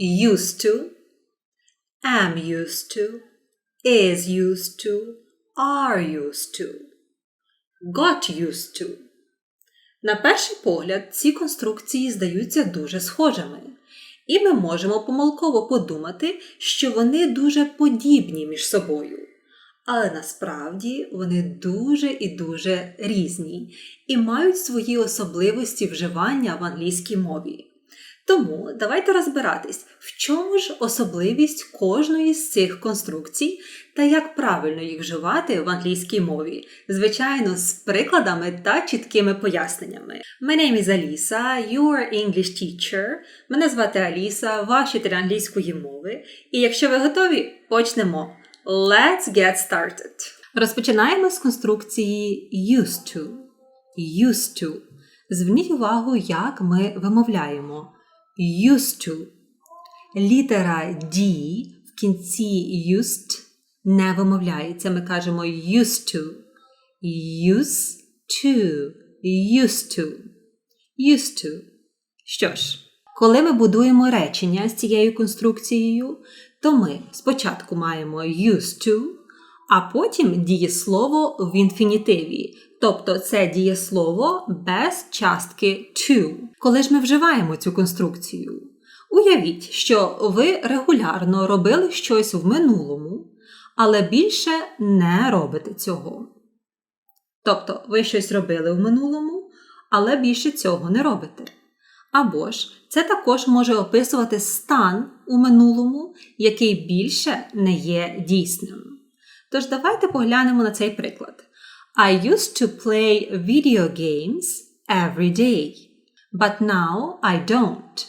used to, am used to, is used to, are used to, got used to. На перший погляд, ці конструкції здаються дуже схожими, і ми можемо помилково подумати, що вони дуже подібні між собою. Але насправді вони дуже і дуже різні і мають свої особливості вживання в англійській мові. Тому давайте розбиратись, в чому ж особливість кожної з цих конструкцій та як правильно їх вживати в англійській мові, звичайно, з прикладами та чіткими поясненнями. My name is Alisa, your English teacher. Мене звати Аліса, ваш вчитель англійської мови. І якщо ви готові, почнемо. Let's get started. Розпочинаємо з конструкції used to. Used to. Зверніть увагу, як ми вимовляємо. Used to. Літера D в кінці used не вимовляється. Ми кажемо used to. Used to. Used to. Used to. Що ж, коли ми будуємо речення з цією конструкцією, то ми спочатку маємо used to, а потім дієслово в інфінітиві. Тобто це дієслово без частки to. Коли ж ми вживаємо цю конструкцію? Уявіть, що ви регулярно робили щось в минулому, але більше не робите цього. Тобто, ви щось робили в минулому, але більше цього не робите. Або ж це також може описувати стан у минулому, який більше не є дійсним. Тож давайте поглянемо на цей приклад. I used to play video games every day, but now I don't.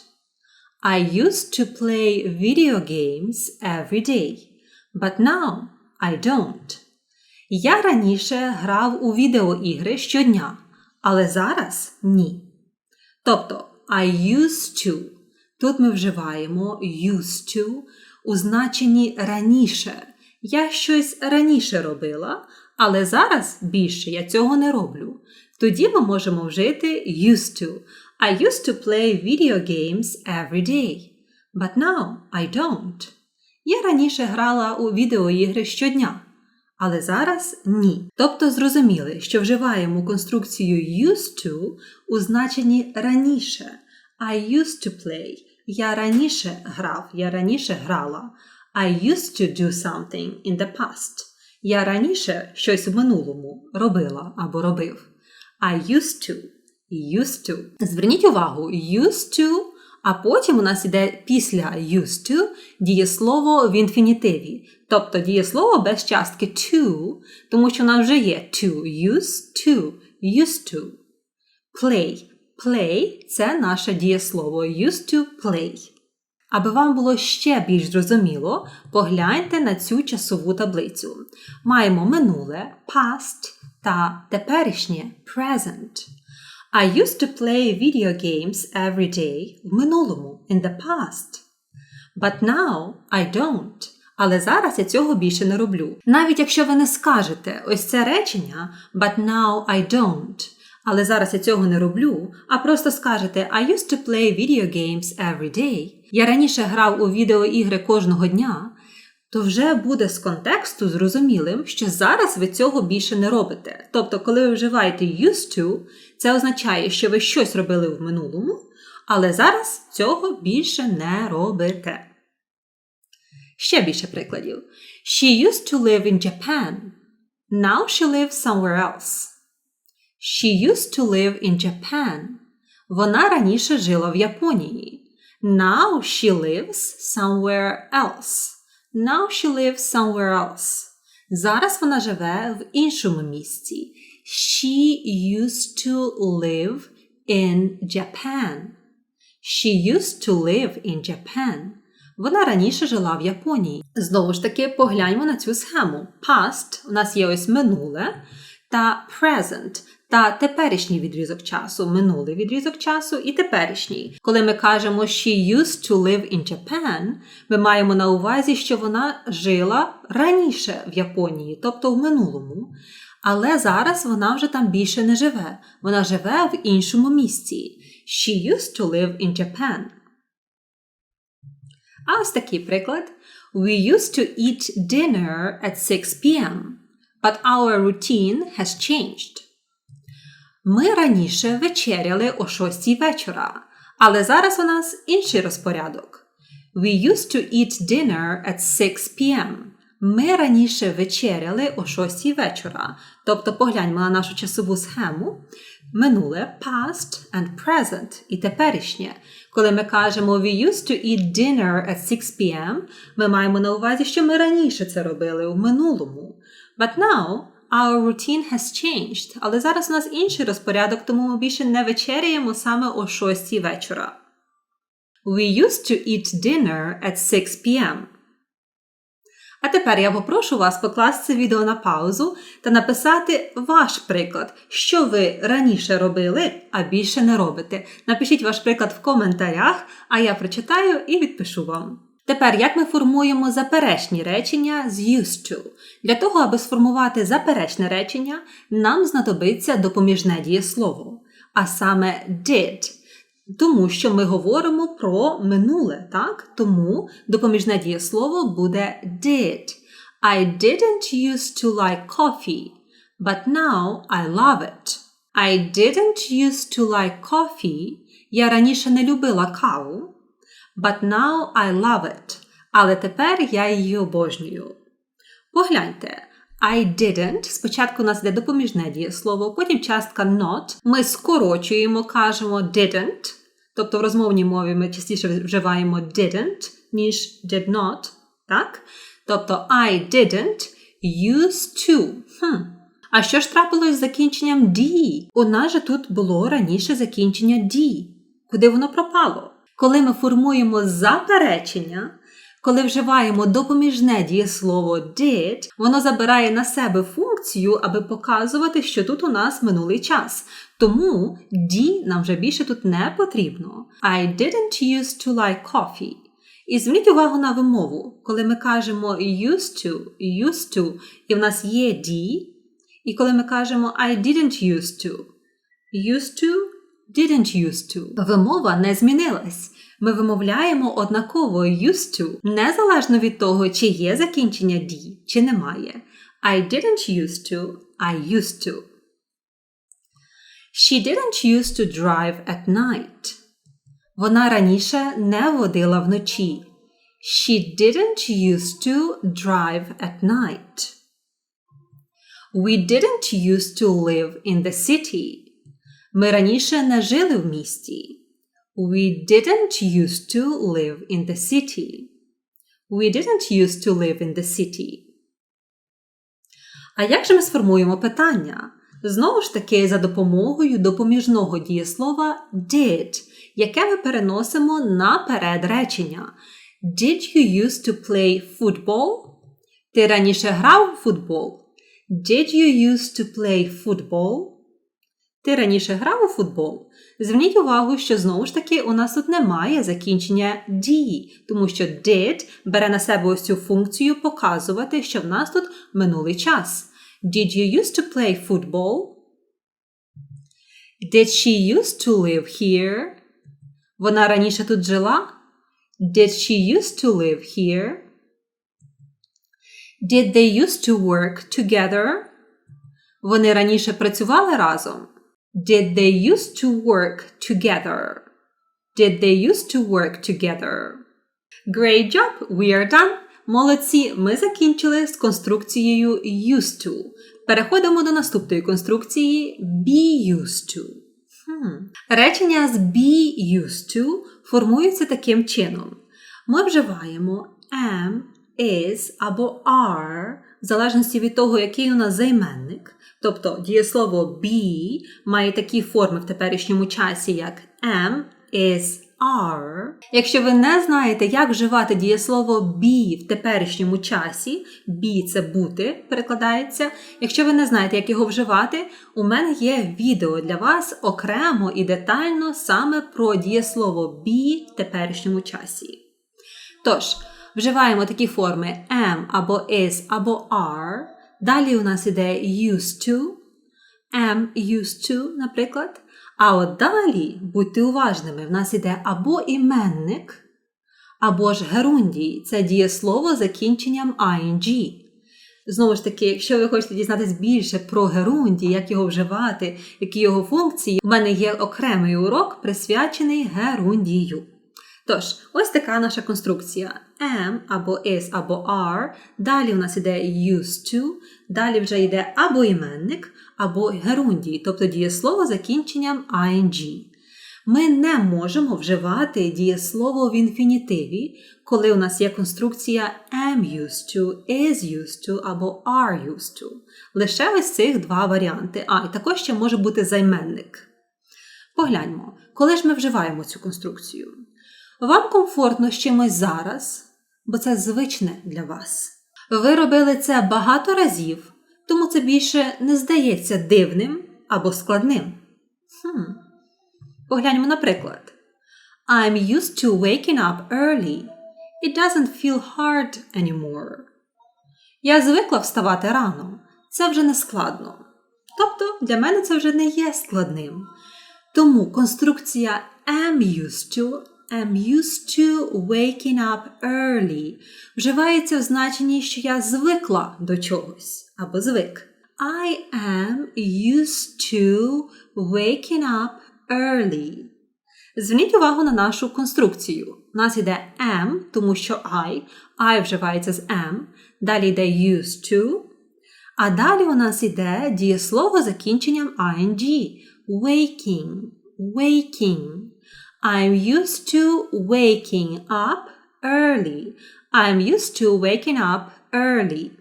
I used to play video games every day, but now I don't. Я раніше грав у відеоігри щодня, але зараз ні. Тобто I used to. Тут ми вживаємо used to у значенні раніше. Я щось раніше робила, але зараз більше я цього не роблю. Тоді ми можемо вжити used to. I used to play video games every day. But now I don't. Я раніше грала у відеоігри щодня. Але зараз ні. Тобто зрозуміли, що вживаємо конструкцію used to у значенні раніше. I used to play. Я раніше грав, я раніше грала. I used to do something in the past. Я раніше щось в минулому робила або робив. I used to. Used to. Зверніть увагу, used to, а потім у нас іде після used to дієслово в інфінітиві. Тобто дієслово без частки to, тому що у нас вже є to, used to, used to. Play. Play це наше дієслово used to play. Аби вам було ще більш зрозуміло, погляньте на цю часову таблицю. Маємо минуле past та теперішнє present. I used to play video games every day в минулому in the past. But now I don't. Але зараз я цього більше не роблю. Навіть якщо ви не скажете ось це речення, but now I don't. Але зараз я цього не роблю, а просто скажете I used to play video games every day. Я раніше грав у відеоігри кожного дня, то вже буде з контексту зрозумілим, що зараз ви цього більше не робите. Тобто, коли ви вживаєте used to, це означає, що ви щось робили в минулому, але зараз цього більше не робите. Ще більше прикладів. She used to live in Japan. Now she lives somewhere else. She used to live in Japan. Вона раніше жила в Японії. Now she lives somewhere else. Now she lives somewhere else. Зараз вона живе в іншому місці. She used to live in Japan. She used to live in Japan. Вона раніше жила в Японії. Знову ж таки, погляньмо на цю схему. Past у нас є ось минуле та present та теперішній відрізок часу, минулий відрізок часу і теперішній. Коли ми кажемо she used to live in Japan, ми маємо на увазі, що вона жила раніше в Японії, тобто в минулому. Але зараз вона вже там більше не живе. Вона живе в іншому місці. She used to live in Japan. А ось такий приклад. We used to eat dinner at 6 p.m., but our routine has changed. Ми раніше вечеряли о 6 вечора, але зараз у нас інший розпорядок. We used to eat dinner at 6 p.m. Ми раніше вечеряли о 6 вечора. Тобто погляньмо на нашу часову схему. Минуле past and present і теперішнє. Коли ми кажемо we used to eat dinner at 6 p.m., ми маємо на увазі, що ми раніше це робили у минулому. But now our routine has changed. Але зараз у нас інший розпорядок, тому ми більше не вечеряємо саме о 6 вечора. We used to eat dinner at 6 p.m. А тепер я попрошу вас покласти це відео на паузу та написати ваш приклад, що ви раніше робили, а більше не робите. Напишіть ваш приклад в коментарях, а я прочитаю і відпишу вам. Тепер, як ми формуємо заперечні речення з used to? Для того, аби сформувати заперечне речення, нам знадобиться допоміжне дієслово, а саме did. Тому що ми говоримо про минуле, так? Тому допоміжне дієслово буде did. I didn't used to like coffee, but now I love it. I didn't used to like coffee. Я раніше не любила каву, but now I love it. Але тепер я її обожнюю. Погляньте. I didn't. Спочатку у нас йде допоміжне дієслово, потім частка not. Ми скорочуємо, кажемо didn't. Тобто в розмовній мові ми частіше вживаємо didn't, ніж did not. Так? Тобто I didn't used to. Хм. А що ж трапилось з закінченням D? У нас же тут було раніше закінчення D. Куди воно пропало? Коли ми формуємо заперечення, коли вживаємо допоміжне дієслово did, воно забирає на себе функцію, аби показувати, що тут у нас минулий час. Тому D нам вже більше тут не потрібно. I didn't used to like coffee. І зверніть увагу на вимову. Коли ми кажемо used to, used to, і в нас є D, і коли ми кажемо I didn't used to, used to, didn't used to, вимова не змінилась. Ми вимовляємо однаково used to, незалежно від того, чи є закінчення D, чи немає. I didn't used to, I used to. She didn't used to drive at night. Вона раніше не водила вночі. She didn't used to drive at night. We didn't used to live in the city. Ми раніше не жили в місті. We didn't used to live in the city. We didn't used to live in the city. А як же ми сформуємо питання? Знову ж таки, за допомогою допоміжного дієслова did, яке ми переносимо наперед речення. Did you used to play football? Ти раніше грав у футбол? Did you used to play football? Ти раніше грав у футбол? Зверніть увагу, що знову ж таки у нас тут немає закінчення D, тому що did бере на себе ось цю функцію показувати, що в нас тут минулий час. Did you used to play football? Did she used to live here? Вона раніше тут жила? Did she used to live here? Did they used to work together? Вони раніше працювали разом? Did they used to work together? Did they used to work together? Great job! We are done! Молодці! Ми закінчили з конструкцією used to. Переходимо до наступної конструкції be used to. Хм. Речення з be used to формуються таким чином. Ми вживаємо am, is або are, в залежності від того, який у нас займенник. Тобто дієслово be має такі форми в теперішньому часі, як am, is, are. Якщо ви не знаєте, як вживати дієслово be в теперішньому часі, be це бути перекладається. Якщо ви не знаєте, як його вживати, у мене є відео для вас окремо і детально саме про дієслово be в теперішньому часі. Тож, вживаємо такі форми am або is або are. Далі у нас іде used to, am used to, наприклад. А от далі, будьте уважними, в нас іде або іменник, Або ж герундій це дієслово закінченням ing. Знову ж таки, якщо ви хочете дізнатись більше про герундій, як його вживати, які його функції, у мене є окремий урок, присвячений герундію. Тож, ось така наша конструкція: am або is, або are. Далі у нас іде used to, далі вже йде або іменник, або герундій, тобто дієслово закінченням ing. Ми не можемо вживати дієслово в інфінітиві, коли у нас є конструкція am used to, is used to або are used to. Лише ось цих два варіанти. А, і також ще може бути займенник. Погляньмо, коли ж ми вживаємо цю конструкцію. Вам комфортно з чимось зараз, бо це звичне для вас. Ви робили це багато разів, тому це більше не здається дивним або складним. Хм. Погляньмо наприклад. I'm used to waking up early. It doesn't feel hard anymore. Я звикла вставати рано. Це вже не складно. Тобто для мене це вже не є складним. Тому конструкція am used to, am used to waking up early вживається в значенні, що я звикла до чогось або звик. I am used to waking up early. Зверніть увагу на нашу конструкцію. У нас йде am, тому що I, I вживається з am, далі йде used to, а далі у нас йде дієслово закінченням ing. Waking, waking. I'm used to waking up early. I'm used to waking up early.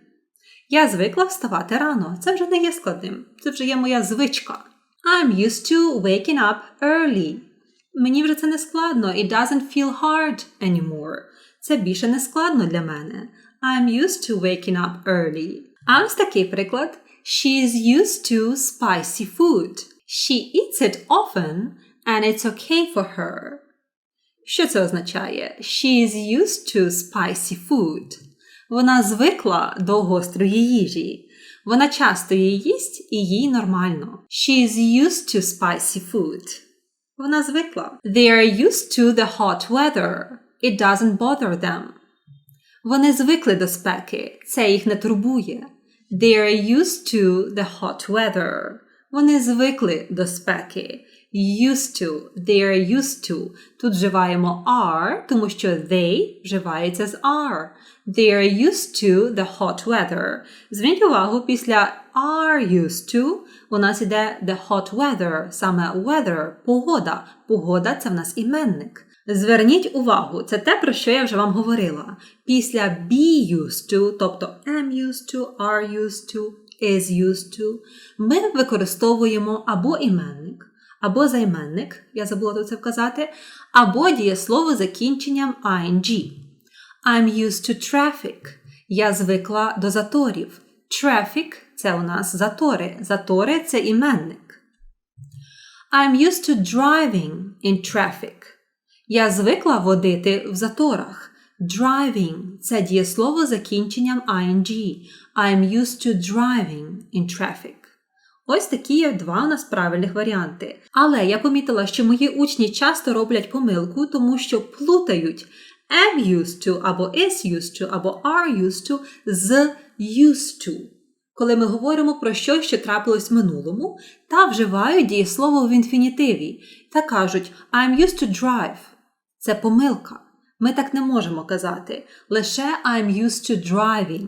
Я звикла вставати рано. Це вже не є складним. Це вже є моя звичка. I'm used to waking up early. Мені вже це не складно. It doesn't feel hard anymore. Це більше не складно для мене. I'm used to waking up early. А ось такий приклад. She is used to spicy food. She eats it often and it's okay for her. Що це означає? She is used to spicy food. Вона звикла до гострої їжі. Вона часто її їсть і їй нормально. She is used to spicy food. Вона звикла. They are used to the hot weather. It doesn't bother them. Вони звикли до спеки. Це їх не турбує. They are used to the hot weather. Вони звикли до спеки. Used to. They are used to. Тут вживаємо are, тому що they вживається з are. They are used to the hot weather. Зверніть увагу, після are used to у нас іде the hot weather, саме weather, погода. Погода це в нас іменник. Зверніть увагу, це те, про що я вже вам говорила. Після be used to, тобто am used to, are used to, is used to, ми використовуємо або іменник, або займенник, я забула тут це вказати, або дієслово закінченням ing. I'm used to traffic. Я звикла до заторів. Traffic – це у нас затори. Затори це іменник. I'm used to driving in traffic. Я звикла водити в заторах. Driving це дієслово закінченням ing. I'm used to driving in traffic. Ось такі є два у нас правильних варіанти. Але я помітила, що мої учні часто роблять помилку, тому що плутають am used to або is used to, або are used to з used to. Коли ми говоримо про щось, що трапилось в минулому, та вживають дієслово в інфінітиві та кажуть I'm used to drive. Це помилка. Ми так не можемо казати. Лише I'm used to driving.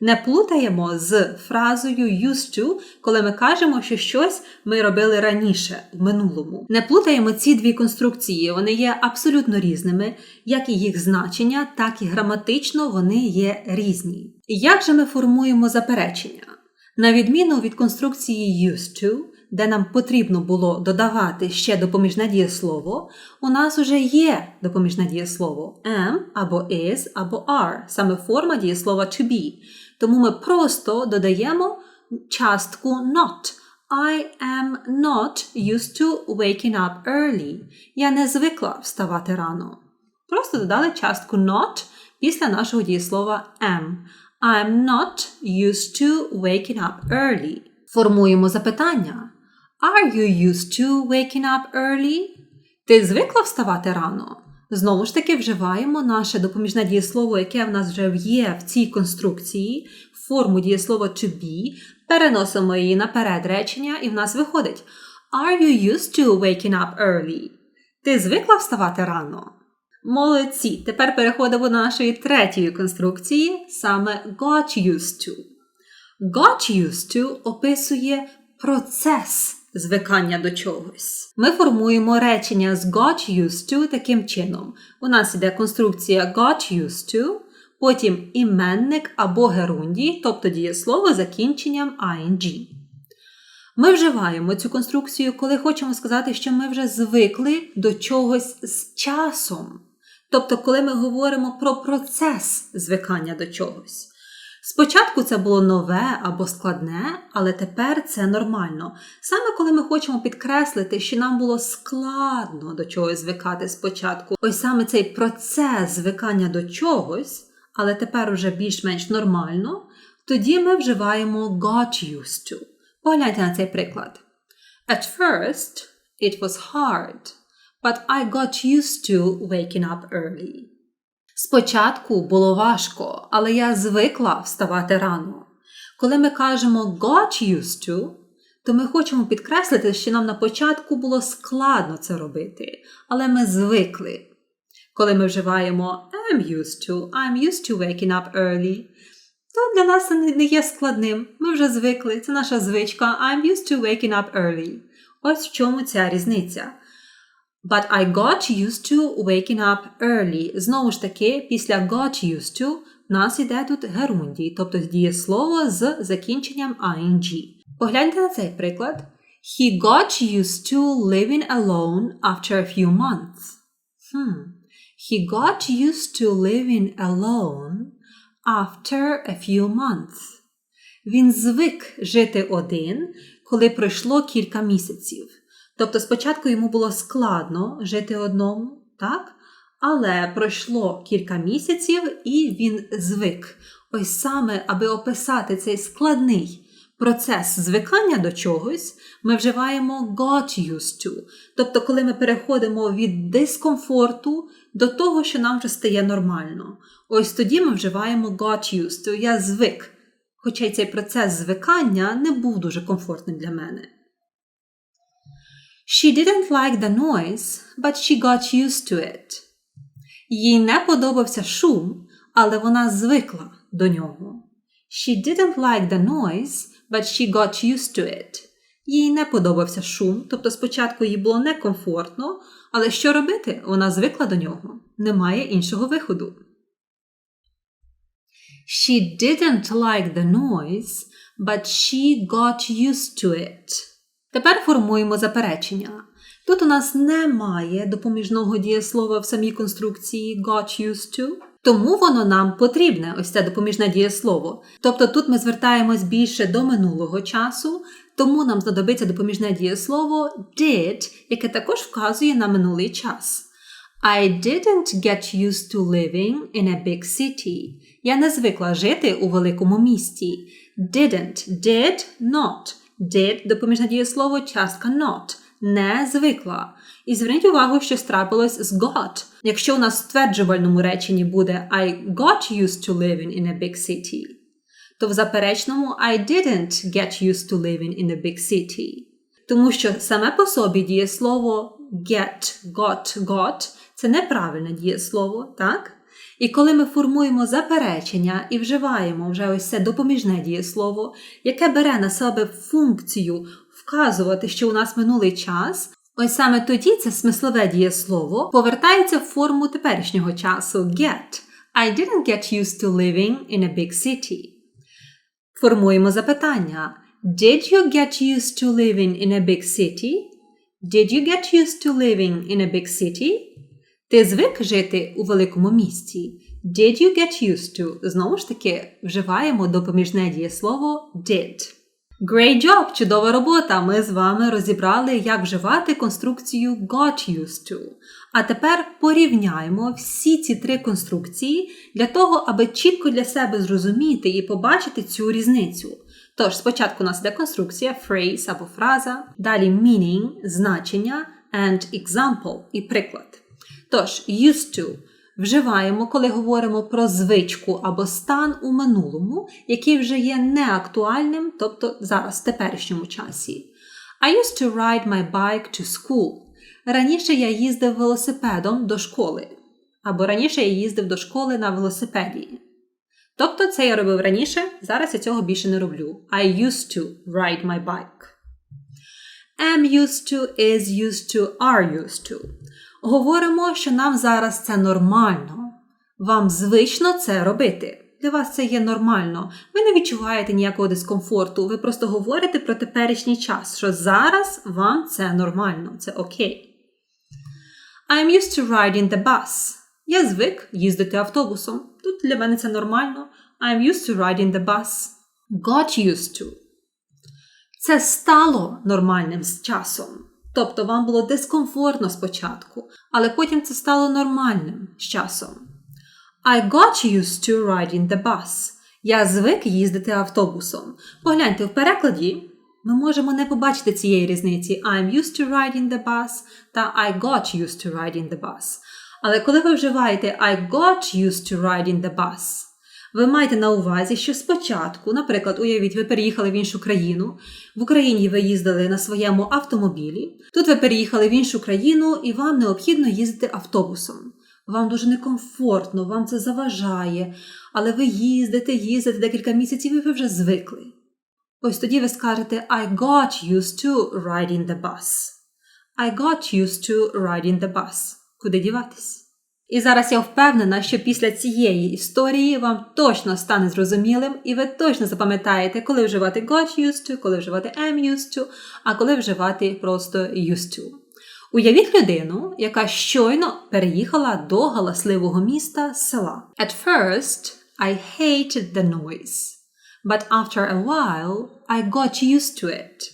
Не плутаємо з фразою used to, коли ми кажемо, що щось ми робили раніше, в минулому. Не плутаємо ці дві конструкції, вони є абсолютно різними, як і їх значення, так і граматично вони є різні. Як же ми формуємо заперечення? На відміну від конструкції used to, де нам потрібно було додавати ще допоміжне дієслово, у нас уже є допоміжне дієслово am або is або are, саме форма дієслова to be. Тому ми просто додаємо частку not. I am not used to waking up early. Я не звикла вставати рано. Просто додали частку not після нашого дієслова am. I'm not used to waking up early. Формуємо запитання. Are you used to waking up early? Ти звикла вставати рано? Знову ж таки, вживаємо наше допоміжне дієслово, яке в нас вже є в цій конструкції, форму дієслова to be, переносимо її наперед речення, і в нас виходить Are you used to waking up early? Ти звикла вставати рано? Молодці! Тепер переходимо до нашої третьої конструкції, саме got used to. Got used to описує процес звикання до чогось. Ми формуємо речення з got used to таким чином. У нас іде конструкція got used to, потім іменник або герундій, тобто дієслово закінченням ing. Ми вживаємо цю конструкцію, коли хочемо сказати, що ми вже звикли до чогось з часом. Тобто, коли ми говоримо про процес звикання до чогось. Спочатку це було нове або складне, але тепер це нормально. Саме коли ми хочемо підкреслити, що нам було складно до чогось звикати спочатку, ось саме цей процес звикання до чогось, але тепер уже більш-менш нормально, тоді ми вживаємо got used to. Погляньте на цей приклад. At first, it was hard, but I got used to waking up early. Спочатку було важко, але я звикла вставати рано. Коли ми кажемо got used to, то ми хочемо підкреслити, що нам на початку було складно це робити, але ми звикли. Коли ми вживаємо I'm used to, I'm used to waking up early, то для нас це не є складним. Ми вже звикли, це наша звичка I'm used to waking up early. Ось в чому ця різниця. But I got used to waking up early. Знову ж таки, після got used to нас іде тут герундій, тобто дієслово з закінченням ing. Погляньте на цей приклад. He got used to living alone after a few months. Hmm. He got used to living alone after a few months. Він звик жити один, коли пройшло кілька місяців. Тобто спочатку йому було складно жити одному, так? Але пройшло кілька місяців і він звик. Ось саме, аби описати цей складний процес звикання до чогось, ми вживаємо got used to. Тобто, коли ми переходимо від дискомфорту до того, що нам вже стає нормально. Ось тоді ми вживаємо got used to. Я звик. Хоча й цей процес звикання не був дуже комфортним для мене. She didn't like the noise, but she got used to it. Їй не подобався шум, але вона звикла до нього. She didn't like the noise, but she got used to it. Їй не подобався шум, тобто спочатку їй було некомфортно, але що робити? Вона звикла до нього. Немає іншого виходу. She didn't like the noise, but she got used to it. Тепер формуємо заперечення. Тут у нас немає допоміжного дієслова в самій конструкції got used to, тому воно нам потрібне, ось це допоміжне дієслово. Тобто тут ми звертаємось більше до минулого часу, тому нам знадобиться допоміжне дієслово did, яке також вказує на минулий час. I didn't get used to living in a big city. Я не звикла жити у великому місті. Didn't, did, not. Did допоміжне дієслово частка not. Не звикла. І зверніть увагу, що трапилось з got. Якщо у нас в стверджувальному реченні буде I got used to living in a big city, то в заперечному I didn't get used to living in a big city. Тому що саме по собі дієслово get, got, got це неправильне дієслово, так? І коли ми формуємо заперечення і вживаємо вже ось це допоміжне дієслово, яке бере на себе функцію вказувати, що у нас минулий час, ось саме тоді це смислове дієслово повертається в форму теперішнього часу get. I didn't get used to living in a big city. Формуємо запитання. Did you get used to living in a big city? Did you get used to living in a big city? Ти звик жити у великому місті? Did you get used to? Знову ж таки, вживаємо допоміжне дієслово did. Great job! Чудова робота! Ми з вами розібрали, як вживати конструкцію got used to. А тепер порівняємо всі ці три конструкції для того, аби чітко для себе зрозуміти і побачити цю різницю. Тож, спочатку у нас йде конструкція phrase або фраза, далі meaning, значення and example і приклад. Тож, used to вживаємо, коли говоримо про звичку або стан у минулому, який вже є неактуальним, тобто зараз в теперішньому часі. I used to ride my bike to school. Раніше я їздив велосипедом до школи. Або раніше я їздив до школи на велосипеді. Тобто це я робив раніше, зараз я цього більше не роблю. I used to ride my bike. Am used to, is used to, are used to. Говоримо, що нам зараз це нормально. Вам звично це робити. Для вас це є нормально. Ви не відчуваєте ніякого дискомфорту. Ви просто говорите про теперішній час, що зараз вам це нормально, це окей. I'm used to riding the bus. Я звик їздити автобусом. Тут для мене це нормально. I'm used to riding the bus. Got used to. Це стало нормальним з часом. Тобто вам було дискомфортно спочатку, але потім це стало нормальним з часом. I got used to riding the bus. Я звик їздити автобусом. Погляньте, в перекладі ми можемо не побачити цієї різниці I'm used to riding the bus та I got used to riding the bus. Але коли ви вживаєте I got used to riding the bus, ви маєте на увазі, що спочатку, наприклад, уявіть, ви переїхали в іншу країну, в Україні ви їздили на своєму автомобілі, тут ви переїхали в іншу країну і вам необхідно їздити автобусом. Вам дуже некомфортно, вам це заважає, але ви їздите, їздите декілька місяців і ви вже звикли. Ось тоді ви скажете I got used to riding the bus. I got used to riding the bus. Куди діватись? І зараз я впевнена, що після цієї історії вам точно стане зрозумілим, і ви точно запам'ятаєте, коли вживати got used to, коли вживати am used to, а коли вживати просто used to. Уявіть людину, яка щойно переїхала до галасливого міста села. At first, I hated the noise, but after a while, I got used to it.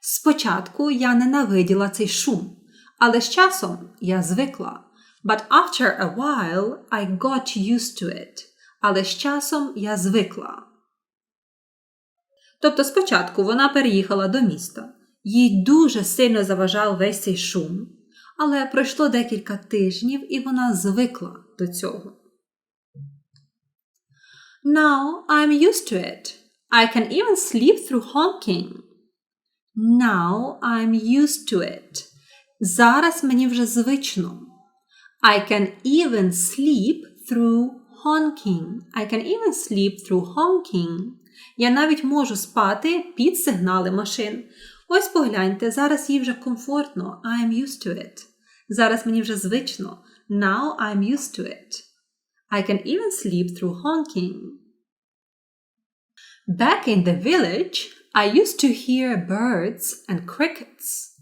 Спочатку я ненавиділа цей шум, але з часом я звикла. But after a while, I got used to it. Але з часом я звикла. Тобто спочатку вона переїхала до міста. Їй дуже сильно заважав весь цей шум, але пройшло декілька тижнів і вона звикла до цього. Now I'm used to it. I can even sleep through honking. Now I'm used to it. Зараз мені вже звично. I can even sleep through honking. I can even sleep through honking. Я навіть можу спати під сигнали машин. Ось погляньте, зараз їй вже комфортно. I'm used to it. Зараз мені вже звично. Now I'm used to it. I can even sleep through honking. Back in the village, I used to hear birds and crickets.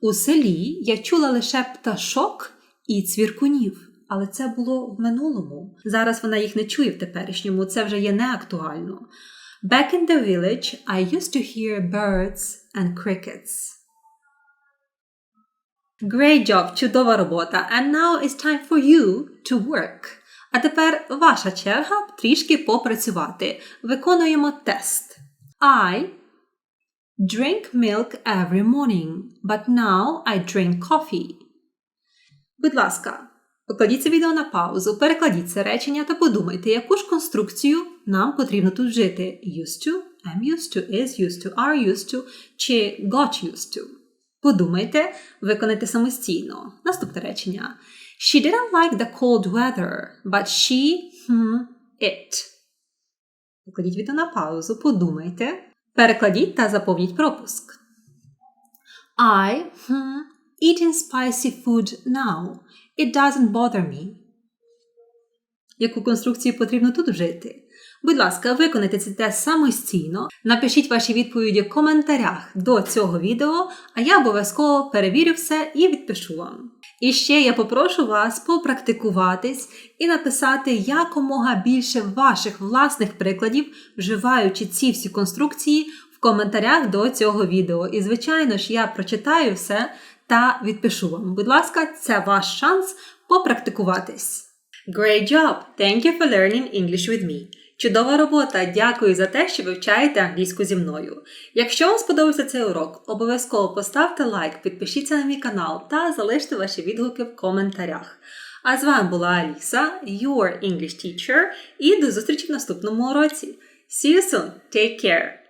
У селі я чула лише пташок і цвіркунів, але це було в минулому. Зараз вона їх не чує в теперішньому, це вже є неактуально. Back in the village, I used to hear birds and crickets. Great job! Чудова робота! And now it's time for you to work. А тепер ваша черга трішки попрацювати. Виконуємо тест. I drink milk every morning, but now I drink coffee. Будь ласка, покладіть це відео на паузу, перекладіть це речення та подумайте, яку ж конструкцію нам потрібно тут вжити. Used to, am used to, is used to, are used to чи got used to. Подумайте, виконайте самостійно. Наступне речення. She didn't like the cold weather, but she hmm, it. Покладіть відео на паузу, подумайте, перекладіть та заповніть пропуск. I hmm, eating spicy food now. It doesn't bother me. Яку конструкцію потрібно тут вжити? Будь ласка, виконайте це тест самостійно. Напишіть ваші відповіді в коментарях до цього відео, а я обов'язково перевірю все і відпишу вам. І ще я попрошу вас попрактикуватись і написати якомога більше ваших власних прикладів, вживаючи ці всі конструкції в коментарях до цього відео. І, звичайно ж, я прочитаю все та відпишу вам. Будь ласка, це ваш шанс попрактикуватись. Great job! Thank you for learning English with me. Чудова робота! Дякую за те, що вивчаєте англійську зі мною. Якщо вам сподобався цей урок, обов'язково поставте лайк, підпишіться на мій канал та залиште ваші відгуки в коментарях. А з вами була Аліса, your English teacher, і до зустрічі в наступному уроці. See you soon. Take care.